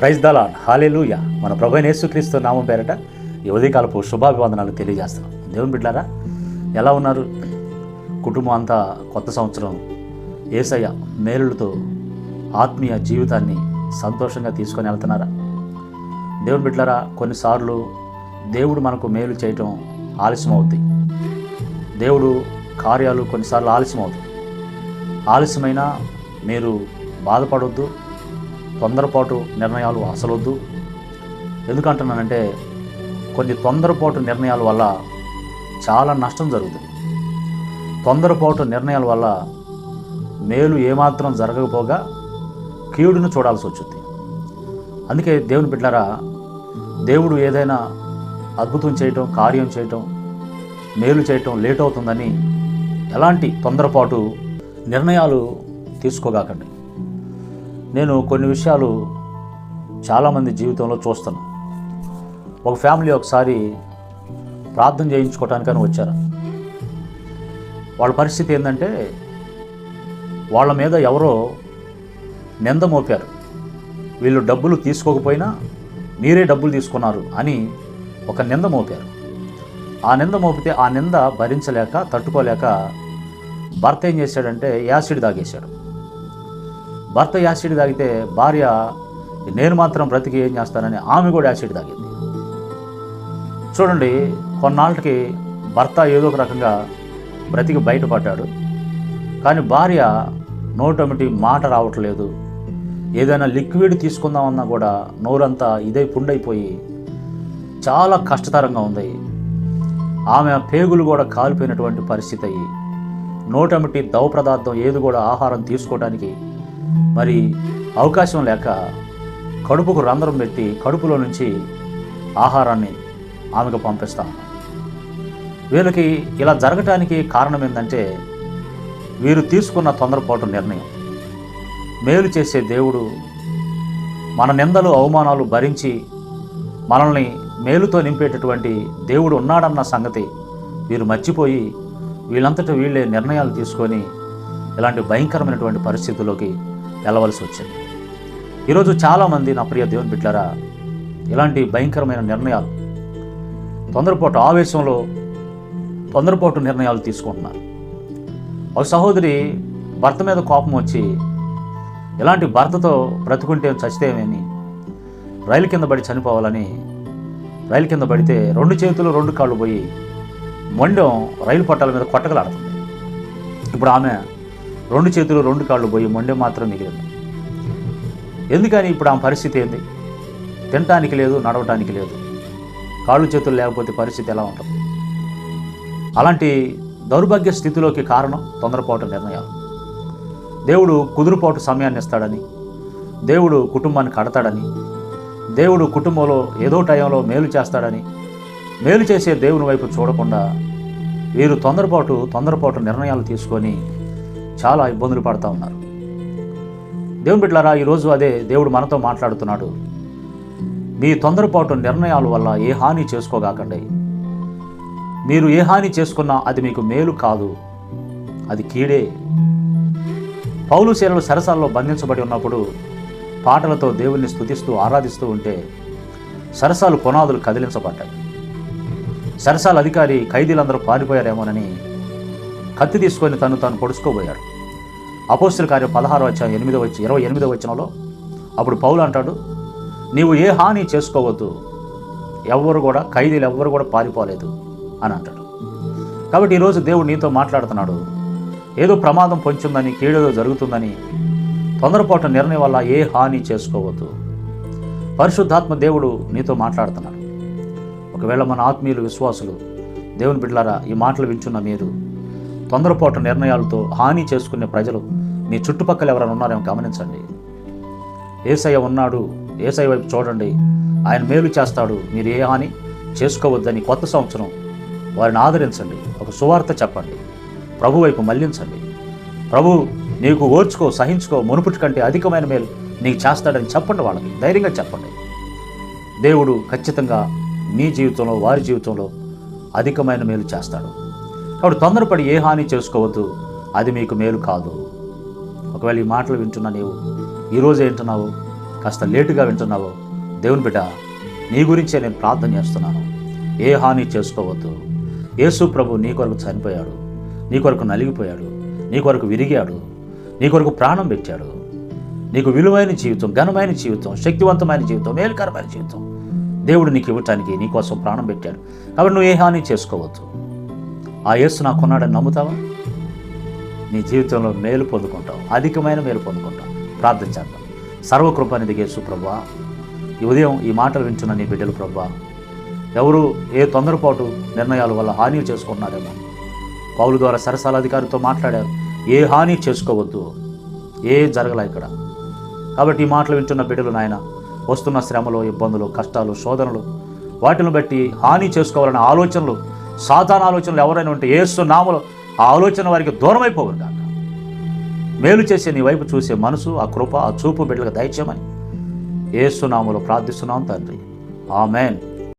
Praise దలాన్ hallelujah మన ప్రభు యేసుక్రీస్తు నామం పేరట ఈ ఉదయకాలపు శుభాభివందనాలు తెలియజేస్తున్నాం. దేవుని బిడ్డారా ఎలా ఉన్నారు? కుటుంబం అంతా కొత్త సంవత్సరం ఏసయ్య మేలులతో ఆత్మీయ జీవితాన్ని సంతోషంగా తీసుకొని వెళ్తున్నారా? దేవుని బిడ్డారా కొన్నిసార్లు దేవుడు మనకు మేలు చేయటం ఆలస్యం అవుద్ది దేవుడు కార్యాలు కొన్నిసార్లు ఆలస్యం అవుతాయి ఆలస్యమైనా మీరు బాధపడొద్దు. తొందరపాటు నిర్ణయాలు అసలొద్దు. ఎందుకంటున్నానంటే కొన్ని తొందరపాటు నిర్ణయాల వల్ల చాలా నష్టం జరుగుతుంది. తొందరపాటు నిర్ణయాల వల్ల మేలు ఏమాత్రం జరగకపోగా కీడును చూడాల్సి వచ్చింది. అందుకే దేవుని బిడ్డారా దేవుడు ఏదైనా అద్భుతం చేయటం కార్యం చేయటం మేలు చేయటం లేట్ అవుతుందని ఎలాంటి తొందరపాటు నిర్ణయాలు తీసుకోగాకండి. నేను కొన్ని విషయాలు చాలామంది జీవితంలో చూస్తాను. ఒక ఫ్యామిలీ ఒకసారి ప్రార్థన చేయించుకోవటానికని వచ్చారు. వాళ్ళ పరిస్థితి ఏంటంటే వాళ్ళ మీద ఎవరో నింద మోపారు. వీళ్ళు డబ్బులు తీసుకోకపోయినా మీరే డబ్బులు తీసుకున్నారు అని ఒక నింద మోపారు. ఆ నింద మోపితే ఆ నింద భరించలేక తట్టుకోలేక భర్త ఏం చేశాడంటే యాసిడ్ తాగేశాడు. భర్త యాసిడ్ తాగితే భార్య నేను మాత్రం బ్రతికి ఏం చేస్తానని ఆమె కూడా యాసిడ్ తాగింది. చూడండి కొన్నాళ్ళకి భర్త ఏదో ఒక రకంగా బ్రతికి బయటపడ్డాడు. కానీ భార్య నోటమిటి మాట రావట్లేదు. ఏదైనా లిక్విడ్ తీసుకుందామన్నా కూడా నోరంతా ఇదే పుండైపోయి చాలా కష్టతరంగా ఉంది. ఆమె పేగులు కూడా కాలిపోయినటువంటి పరిస్థితి అయ్యి నోటమిటి దవ పదార్థం ఏది కూడా ఆహారం తీసుకోవడానికి మరి అవకాశం లేక కడుపుకు రంధ్రం పెట్టి కడుపులో నుంచి ఆహారాన్ని ఆమెకు పంపిస్తాం వీళ్ళకి ఇలా జరగటానికి కారణం ఏంటంటే వీరు తీసుకున్న తొందరపాటు నిర్ణయం. మేలు చేసే దేవుడు మన నిందలు అవమానాలు భరించి మనల్ని మేలుతో నింపేటటువంటి దేవుడు ఉన్నాడన్న సంగతి వీరు మర్చిపోయి వీళ్ళంతటా వీళ్ళే నిర్ణయాలు తీసుకొని ఇలాంటి భయంకరమైనటువంటి పరిస్థితుల్లోకి వెళ్ళవలసి వచ్చింది. ఈరోజు చాలామంది నా ప్రియ దేవుని బిడ్డలారా ఇలాంటి భయంకరమైన నిర్ణయాలు తొందరపాటు ఆవేశంలో తొందరపాటు నిర్ణయాలు తీసుకుంటున్నారు. ఒక సహోదరి భర్త మీద కోపం వచ్చి ఇలాంటి భర్తతో బ్రతుకుంటే చచ్చితేమేమి రైలు కింద పడి చనిపోవాలని రైలు కింద పడితే రెండు చేతులు రెండు కాళ్ళు పోయి మొండెం రైలు పట్టాల మీద కొట్టగలాడుతుంది. ఇప్పుడు ఆమె రెండు చేతులు రెండు కాళ్ళు పోయి మొండెం మాత్రం మిగిలింది. ఎందుకని ఇప్పుడు ఆమె పరిస్థితి ఏంది? తినటానికి లేదు నడవటానికి లేదు. కాళ్ళు చేతులు లేకపోతే పరిస్థితి ఎలా ఉంటుంది? అలాంటి దౌర్భాగ్య స్థితిలోకి కారణం తొందరపాటు నిర్ణయాలు. దేవుడు కుదురుపాటు సమయాన్ని ఇస్తాడని దేవుడు కుటుంబాన్ని కడతాడని దేవుడు కుటుంబంలో ఏదో టైంలో మేలు చేస్తాడని మేలు చేసే దేవుని వైపు చూడకుండా వీరు తొందరపాటు తొందరపాటు నిర్ణయాలు తీసుకొని చాలా ఇబ్బందులు పడుతూ ఉన్నారు. దేవుని బిడ్డలారా ఈరోజు అదే దేవుడు మనతో మాట్లాడుతున్నాడు. మీ తొందరపాటు నిర్ణయాల వల్ల ఏ హాని చేసుకోగాకండి. మీరు ఏ హాని చేసుకున్నా అది మీకు మేలు కాదు అది కీడే. పౌలు శీలలు సరసాల్లో బంధించబడి ఉన్నప్పుడు పాటలతో దేవుణ్ణి స్థుతిస్తూ ఆరాధిస్తూ ఉంటే సరసాలు పునాదులు కదిలించబడ్డాయి. సరసాల అధికారి ఖైదీలందరూ పారిపోయారేమోనని కత్తి తీసుకొని తను తాను పొడుచుకోబోయాడు. అపోస్తుల కార్యం పదహారు వచ్చా ఎనిమిదో వచ్చి ఇరవై ఎనిమిదో వచ్చినలో అప్పుడు పౌలు అంటాడు నీవు ఏ హాని చేసుకోవద్దు ఎవ్వరు కూడా ఖైదీలు ఎవ్వరు కూడా పారిపోలేదు అని అంటాడు. కాబట్టి ఈరోజు దేవుడు నీతో మాట్లాడుతున్నాడు ఏదో ప్రమాదం పొంచుందని కీడేదో జరుగుతుందని తొందరపాటు నిర్ణయం వల్ల ఏ హాని చేసుకోవద్దు. పరిశుద్ధాత్మ దేవుడు నీతో మాట్లాడుతున్నాడు. ఒకవేళ మన ఆత్మీయులు విశ్వాసులు దేవుని బిడ్డలారా ఈ మాటలు వింటున్న మీరు తొందరపాటు నిర్ణయాలతో హాని చేసుకునే ప్రజలు మీ చుట్టుపక్కల ఎవరైనా ఉన్నారేమో గమనించండి. ఏసయ్య ఉన్నాడు ఏసయ్య వైపు చూడండి. ఆయన మేలు చేస్తాడు మీరు ఏ హాని చేసుకోవద్దని కొత్త సంవత్సరం వారిని ఆదరించండి. ఒక సువార్త చెప్పండి ప్రభు వైపు మళ్ళించండి. ప్రభు నీకు ఓర్చుకో సహించుకో మునుపుటి కంటే అధికమైన మేలు నీకు చేస్తాడని చెప్పండి వాళ్ళకి. ధైర్యంగా చెప్పండి. దేవుడు ఖచ్చితంగా మీ జీవితంలో వారి జీవితంలో అధికమైన మేలు చేస్తాడు. కాబట్టి తొందరపడి ఏ హాని చేసుకోవద్దు. అది మీకు మేలు కాదు. ఒకవేళ ఈ మాటలు వింటున్నా నీవు ఈరోజు వింటున్నావు కాస్త లేటుగా వింటున్నావు. దేవుని బిడ్డ నీ గురించే నేను ప్రార్థన చేస్తున్నాను. ఏ హాని చేసుకోవద్దు. యేసు ప్రభు నీ కొరకు చనిపోయాడు. నీ కొరకు నలిగిపోయాడు. నీ కొరకు విరిగాడు. నీ కొరకు ప్రాణం పెట్టాడు. నీకు విలువైన జీవితం ఘనమైన జీవితం శక్తివంతమైన జీవితం మేలుకరమైన జీవితం దేవుడు నీకు ఇవ్వటానికి నీకోసం ప్రాణం పెట్టాడు. కాబట్టి నువ్వు ఏ హాని చేసుకోవద్దు. ఆ యేసు నాకు కొన్నాడని నమ్ముతావా? నీ జీవితంలో మేలు పొందుకుంటావు. అధికమైన మేలు పొందుకుంటావు. ప్రార్థన చేద్దాం. సర్వకృపానిధి దిగే ప్రభా ఈ ఉదయం ఈ మాటలు వింటున్న నీ బిడ్డలు ప్రభా ఎవరు ఏ తొందరపాటు నిర్ణయాల వల్ల హాని చేసుకున్నారేమో పౌలు ద్వారా సరసాల అధికారితో మాట్లాడారు. ఏ హాని చేసుకోవద్దు. ఏ జరగల ఇక్కడ. కాబట్టి ఈ మాటలు వింటున్న బిడ్డలు నాయన వస్తున్న శ్రమలు ఇబ్బందులు కష్టాలు శోధనలు వాటిని బట్టి హాని చేసుకోవాలనే ఆలోచనలు సాధారణ ఆలోచనలు ఎవరైనా ఉంటే ఏసు నామలు ఆ ఆలోచన వారికి దూరం అయిపోవరు కాక మేలు చేసే నీ వైపు చూసే మనసు ఆ కృప ఆ చూపు బిడ్డలకు దయచేయమని ఏసు ప్రార్థిస్తున్నాం తండ్రి. ఆమెన్.